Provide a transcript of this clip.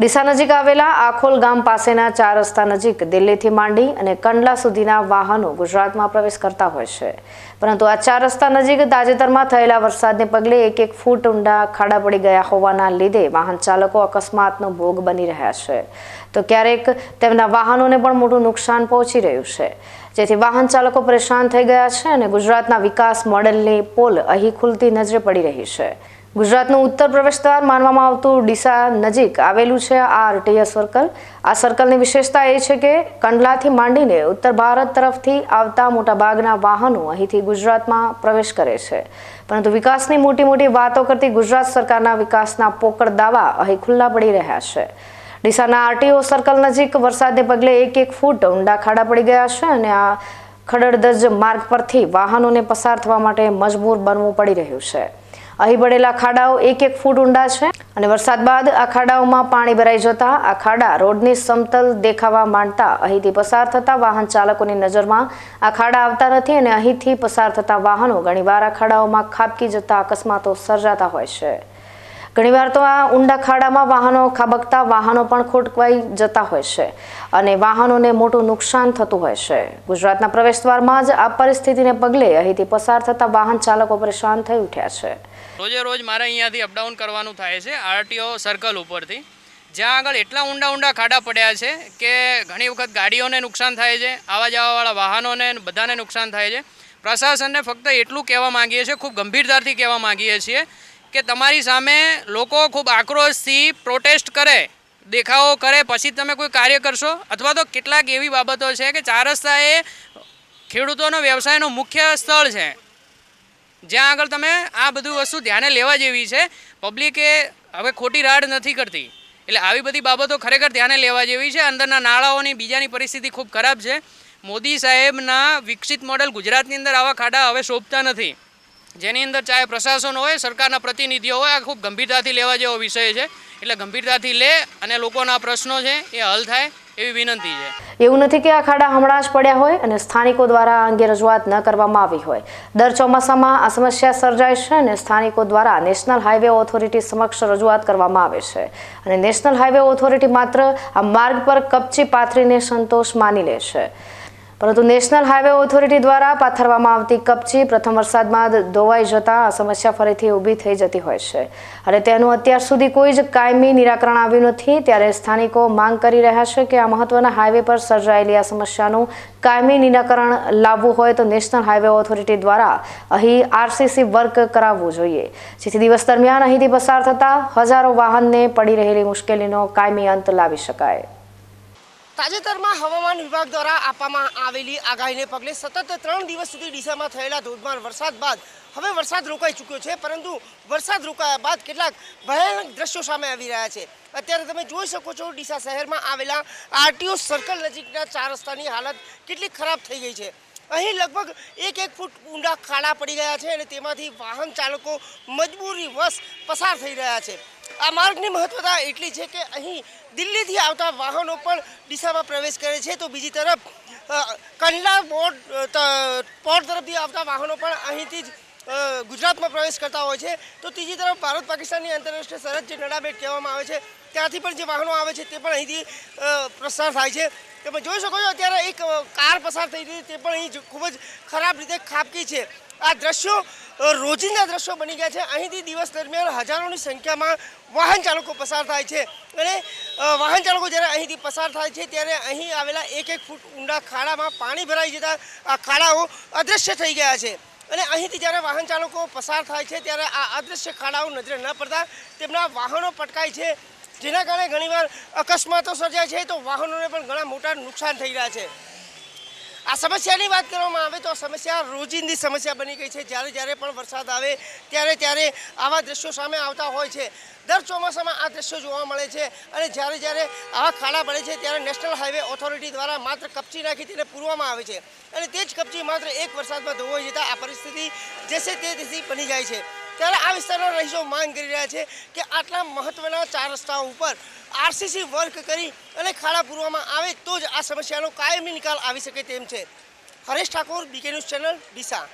ડીસા નજીક આવેલા આખોલ ગામ પાસેના ચાર રસ્તા નજીક દિલ્હીથી માંડી અને કંડલા સુધીના વાહનો ગુજરાતમાં પ્રવેશ કરતા હોય છે. પરંતુ આ ચાર રસ્તા નજીક તાજેતરમાં થયેલા વરસાદને પગલે એક એક ફૂટ ઊંડા ખાડા પડી ગયા હોવાના લીધે વાહન ચાલકો અકસ્માતનો ભોગ બની રહ્યા છે. તો ક્યારેક તેમના વાહનોને પણ મોટું નુકસાન પહોંચી રહ્યું છે. જેથી વાહન ચાલકો પરેશાન થઈ ગયા છે અને ગુજરાતના વિકાસ મોડેલની પોલ અહીં ખુલતી નજરે પડી રહી છે. ગુજરાતનું ઉત્તર પ્રવેશ દ્વાર માનવામાં આવતું ડીસા નજીક આવેલું છે આ આરટીએસ સર્કલ. આ સર્કલની વિશેષતા એ છે કે કંડલાથી માંડીને ઉત્તર ભારત તરફથી આવતા મોટાભાગના વાહનો અહીંથી ગુજરાતમાં પ્રવેશ કરે છે. પરંતુ વિકાસની મોટી મોટી વાતો કરતી ગુજરાત સરકારના વિકાસના પોકળ દાવા અહીં ખુલ્લા પડી રહ્યા છે. ડીસાના આરટીઓ સર્કલ નજીક વરસાદને પગલે એક એક ફૂટ ઊંડા ખાડા પડી ગયા છે અને આ ખડડદજ માર્ગ પરથી વાહનોને પસાર થવા માટે મજબૂર બનવું પડી રહ્યું છે. અહીં પડેલા ખાડાઓ એક એક ફૂટ ઊંડા છે અને વરસાદ બાદ આ ખાડાઓમાં પાણી ભરાઈ જતા આ ખાડા રોડની સમતલ દેખાવા માંડતા અહીંથી પસાર થતા વાહન ચાલકોની નજરમાં આ ખાડા આવતા નથી અને અહીંથી પસાર થતા વાહનો ઘણીવાર આ ખાડાઓમાં ખાબકી જતા અકસ્માતો સર્જાતા હોય છે. ઘણીવાર તો આ ઊંડા ખાડામાં વાહનો ખાબકતા વાહનો પણ ખોટવાઈ જતા હોય છે અને વાહનોને મોટું નુકસાન થતું હોય છે. ગુજરાતના પ્રવેશદ્વારમાં જ આ પરિસ્થિતિને પગલે અહીંથી પસાર થતા વાહન ચાલકો પરેશાન થઈ ઉઠ્યા છે. રોજે રોજ મારે અહીંયાથી અપડાઉન કરવાનું થાય છે, આરટીઓ સર્કલ ઉપરથી. જ્યાં આગળ એટલા ઊંડા ઊંડા ખાડા પડ્યા છે કે ઘણી વખત ગાડીઓને નુકસાન થાય છે આવા જવાવાળા વાહનોને બધાને નુકસાન થાય છે. પ્રશાસનને ફક્ત એટલું કહેવા માંગીએ છીએ, ખૂબ ગંભીરતાથી કહેવા માંગીએ છીએ કે તમારી સામે લોકો ખૂબ આક્રોશથી પ્રોટેસ્ટ કરે, દેખાવો કરે, પછી તમે કોઈ કાર્ય કરશો? અથવા તો કેટલાક એવી બાબતો છે કે ચાર રસ્તા એ ખેડૂતોનો વ્યવસાયનો મુખ્ય સ્થળ છે. જ્યાં આગળ તમે આ બધું વસ્તુ ધ્યાને લેવા જેવી છે. પબ્લિકે હવે ખોટી રાડ નથી કરતી. એટલે આવી બધી બાબતો ખરેખર ધ્યાને લેવા જેવી છે. અંદરના નાળાઓની બીજાની પરિસ્થિતિ ખૂબ ખરાબ છે. મોદી સાહેબના વિકસિત મોડેલ ગુજરાતની અંદર આવા ખાડા હવે શોભતા નથી. જેની અંદર ચાહે પ્રશાસન હોય, સરકારના પ્રતિનિધિઓ હોય, આ ખૂબ ગંભીરતાથી લેવા જેવો વિષય છે. એટલે ગંભીરતાથી લે અને લોકોના પ્રશ્નો છે એ હલ થાય એવી વિનંતી છે. એવું નથી કે આ ખાડા હમણાં જ પડ્યા હોય અને સ્થાનિકો દ્વારા અંગે રજૂઆત ન કરવામાં આવી હોય. દર ચોમાસામાં આ સમસ્યા સર્જાય છે અને સ્થાનિકો દ્વારા નેશનલ હાઈવે ઓથોરિટી સમક્ષ રજૂઆત કરવામાં આવે છે. અને નેશનલ હાઈવે ઓથોરિટી માત્ર આ માર્ગ પર કપચી પાથરીને સંતોષ માની લે છે. પરંતુ નેશનલ હાઈવે ઓથોરિટી દ્વારા પાથરવામાં આવતી કપચી પ્રથમ વરસાદમાં ધોવાઈ જતાં આ સમસ્યા ફરીથી ઊભી થઈ જતી હોય છે. અને તેનું અત્યાર સુધી કોઈ જ કાયમી નિરાકરણ આવ્યું નથી. ત્યારે સ્થાનિકો માંગ કરી રહ્યા છે કે આ મહત્વના હાઈવે પર સર્જાયેલી આ સમસ્યાનું કાયમી નિરાકરણ લાવવું હોય તો નેશનલ હાઈવે ઓથોરિટી દ્વારા અહીં આરસીસી વર્ક કરાવવું જોઈએ. જેથી દિવસ દરમિયાન અહીંથી પસાર થતા હજારો વાહનને પડી રહેલી મુશ્કેલીનો કાયમી અંત લાવી શકાય. તાજેતરમાં હવામાન વિભાગ દ્વારા આપવામાં આવેલી આગાહીને પગલે સતત ત્રણ દિવસ સુધી ડીસામાં થયેલા ધોધમાર વરસાદ બાદ હવે વરસાદ રોકાઈ ચૂક્યો છે, પરંતુ વરસાદ રોકાયા બાદ કેટલાક ભયાનક દ્રશ્યો સામે આવી રહ્યા છે. અત્યારે તમે જોઈ શકો છો, ડીસા શહેરમાં આવેલા આરટીઓ સર્કલ નજીકના ચાર રસ્તાની હાલત કેટલી ખરાબ થઈ ગઈ છે. અહીં લગભગ એક એક ફૂટ ઊંડા ખાડા પડી ગયા છે અને તેમાંથી વાહન ચાલકો મજબૂરી વશ પસાર થઈ રહ્યા છે. આ માર્ગની મહત્વતા એટલી છે કે અહીં દિલ્હીથી આવતા વાહનો પણ ડીસામાં પ્રવેશ કરે છે. તો બીજી તરફ કંડલા બોર્ડ પોર્ટ તરફથી આવતા વાહનો પણ અહીંથી જ ગુજરાતમાં પ્રવેશ કરતા હોય છે. તો ત્રીજી તરફ, ભારત પાકિસ્તાનની આંતરરાષ્ટ્રીય સરહદ જે નડાબેટ કહેવામાં આવે છે, ત્યાંથી પણ જે વાહનો આવે છે તે પણ અહીંથી પ્રસાર થાય છે. તમે જોઈ શકો છો, અત્યારે એક કાર પસાર થઈ હતી તે પણ અહીં ખૂબ જ ખરાબ રીતે ખાબકી છે. આ દ્રશ્યો રોજિંદા દ્રશ્યો બની ગયા છે. અહીંથી દિવસ દરમિયાન હજારોની સંખ્યામાં વાહન ચાલકો પસાર થાય છે. અને વાહન ચાલકો જ્યારે અહીંથી પસાર થાય છે, ત્યારે અહીં આવેલા એક એક ફૂટ ઊંડા ખાડામાં પાણી ભરાઈ જતા આ ખાડાઓ અદૃશ્ય થઈ ગયા છે. અને અહીંથી જ્યારે વાહન ચાલકો પસાર થાય છે, ત્યારે આ અદૃશ્ય ખાડાઓ નજરે ન પડતા તેમના વાહનો પટકાય છે. જેના કારણે ઘણીવાર અકસ્માતો સર્જાય છે, તો વાહનોને પણ ઘણા મોટા નુકસાન થઈ રહ્યા છે. આ સમસ્યાની વાત કરવામાં આવે તો આ સમસ્યા રોજિંદી સમસ્યા બની ગઈ છે. જ્યારે જ્યારે પણ વરસાદ આવે, ત્યારે ત્યારે આવા દ્રશ્યો સામે આવતા હોય છે. દર ચોમાસામાં આ દ્રશ્યો જોવા મળે છે અને જ્યારે જ્યારે આવા ખાડા પડે છે, ત્યારે નેશનલ હાઈવે ઓથોરિટી દ્વારા માત્ર કપચી નાખી તેને પૂરવામાં આવે છે. અને તે જ કપચી માત્ર એક વરસાદમાં ધોવાઈ જતાં આ પરિસ્થિતિ જે છે તે બની જાય છે. ત્યારે આ વિસ્તારના રહીશો માંગ કરી રહ્યા છે કે આટલા મહત્વના ચાર રસ્તાઓ ઉપર આરસીસી વર્ક કરી અને ખાડા પૂરવામાં આવે તો જ આ સમસ્યાનો કાયમી નિકાલ આવી શકે તેમ છે. Haresh Thakor BK news channel Deesa.